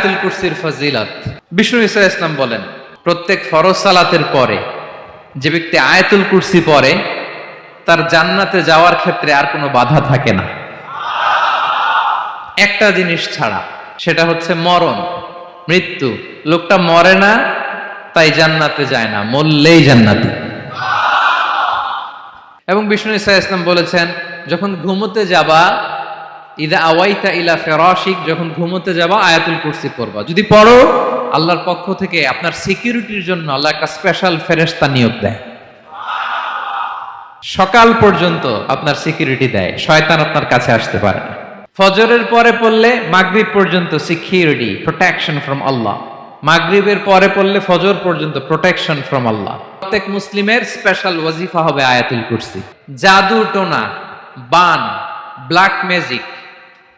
আয়াতুল কুরসির ফজিলত। বিষ্ণু ইসা ইসলাম বলেন, প্রত্যেক ফরজ সালাতের পরে যে ব্যক্তি আয়াতুল কুরসি পড়ে, তার জান্নাতে যাওয়ার ক্ষেত্রে আর কোনো বাধা থাকে না। একটা জিনিস ছাড়া, সেটা হচ্ছে মরণ। মৃত্যু, লোকটা মরে না, তাই জান্নাতে যায় না, মরলেই জান্নাতে। এবং বিষ্ণু ইসা ইসলাম বলেছেন, যখন ঘুমোতে যাবা ইদা আওয়াইতা ইলা ফেরাশিক যখন ঘুমোতে যাবা, আয়াতুল কুরসি পড়বা। যদি পড়ো, আল্লাহর পক্ষ থেকে আপনার সিকিউরিটির জন্য আল্লাহ একটা স্পেশাল ফেরেস্তা নিয়োগ দেয়। সকাল পর্যন্ত আপনার সিকিউরিটি দেয়, শয়তান আপনার কাছে আসতে পারে না। ফজরের পরে পড়লে মাগরিব পর্যন্ত সিকিউরিটি, প্রোটেকশন ফ্রম আল্লাহ। মাগরিবের পরে পড়লে ফজর পর্যন্ত প্রোটেকশন ফ্রম আল্লাহ। প্রত্যেক মুসলিমের স্পেশাল ওয়াজিফা হবে আয়াতুল কুরসি। জাদু টোনা, বান, ব্ল্যাক ম্যাজিক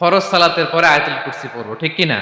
ফরজ সালাতের পরে আয়তুল কুরসি পড়ব ঠিক কি না